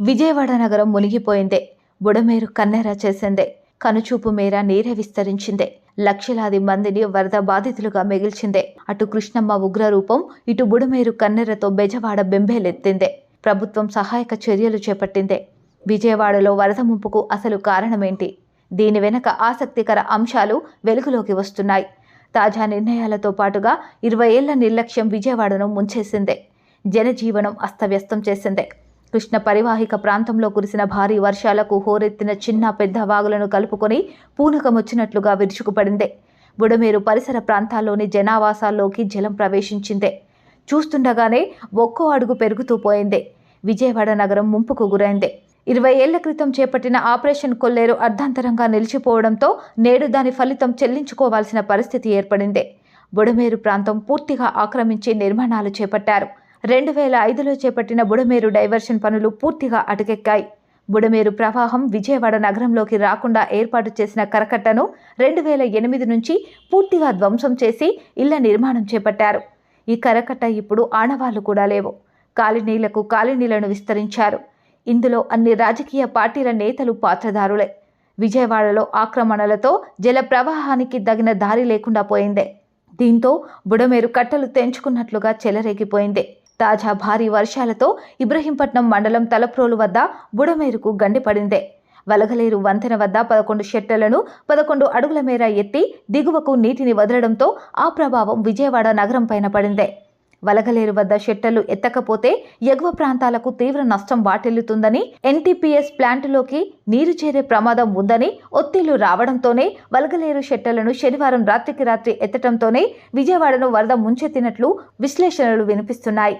విజయవాడ నగరం మునిగిపోయిందే. బుడమేరు కన్నెర చేసిందే. కనుచూపు మేర నీరే విస్తరించిందే. లక్షలాది మందిని వరద బాధితులుగా మిగిల్చిందే. అటు కృష్ణమ్మ ఉగ్రరూపం ఇటు బుడమేరు కన్నెరతో బెజవాడ బెంబేలెత్తిందే. ప్రభుత్వం సహాయక చర్యలు చేపట్టిందే. విజయవాడలో వరద ముంపుకు అసలు కారణమేంటి? దీని వెనక ఆసక్తికర అంశాలు వెలుగులోకి వస్తున్నాయి. తాజా నిర్ణయాలతో పాటుగా ఇరవై ఏళ్ళ నిర్లక్ష్యం విజయవాడను ముంచేసిందే. జనజీవనం అస్తవ్యస్తం చేసిందే. కృష్ణ పరివాహిక ప్రాంతంలో కురిసిన భారీ వర్షాలకు హోరెత్తిన చిన్న పెద్ద వాగులను కలుపుకొని పూనకమొచ్చినట్లుగా విరుచుకుపడిందే. బుడమేరు పరిసర ప్రాంతాల్లోని జనావాసాల్లోకి జలం ప్రవేశించిందే. చూస్తుండగానే ఒక్కో అడుగు పెరుగుతూ పోయిందే. విజయవాడ నగరం ముంపుకు గురైందే. ఇరవై ఏళ్ళ క్రితం చేపట్టిన ఆపరేషన్ కొల్లేరు అర్ధాంతరంగా నిలిచిపోవడంతో నేడు దాని ఫలితం చెల్లించుకోవాల్సిన పరిస్థితి ఏర్పడిందే. బుడమేరు ప్రాంతం పూర్తిగా ఆక్రమించి నిర్మాణాలు చేపట్టారు. రెండు వేల ఐదులో చేపట్టిన బుడమేరు డైవర్షన్ పనులు పూర్తిగా అటకెక్కాయి. బుడమేరు ప్రవాహం విజయవాడ నగరంలోకి రాకుండా ఏర్పాటు చేసిన కరకట్టను రెండు వేల ఎనిమిది నుంచి పూర్తిగా ధ్వంసం చేసి ఇళ్ళ నిర్మాణం చేపట్టారు. ఈ కరకట్ట ఇప్పుడు ఆనవాళ్ళు కూడా లేవు. కాలనీలకు కాలనీలను విస్తరించారు. ఇందులో అన్ని రాజకీయ పార్టీల నేతలు పాత్రధారులే. విజయవాడలో ఆక్రమణలతో జల ప్రవాహానికి తగిన దారి లేకుండా పోయిందే. దీంతో బుడమేరు కట్టలు తెంచుకున్నట్లుగా చెలరేగిపోయింది. తాజా భారీ వర్షాలతో ఇబ్రహీంపట్నం మండలం తలప్రోలు వద్ద బుడమేరుకు గండిపడిందే వలగలేరు వంతెన వద్ద పదకొండు షెట్టలను పదకొండు అడుగుల మేర ఎత్తి దిగువకు నీటిని వదలడంతో ఆ ప్రభావం విజయవాడ నగరం పైన పడిందే. వలగలేరు వద్ద షెట్టలు ఎత్తకపోతే ఎగువ ప్రాంతాలకు తీవ్ర నష్టం వాటిల్లుతుందని ఎన్టీపీఎస్ ప్లాంటులోకి నీరు చేరే ప్రమాదం ఉందని ఒత్తిళ్ళు రావడంతోనే వలగలేరు షెట్టలను శనివారం రాత్రికి రాత్రి ఎత్తడంతోనే విజయవాడను వరద ముంచెత్తినట్లు విశ్లేషణలు వినిపిస్తున్నాయి.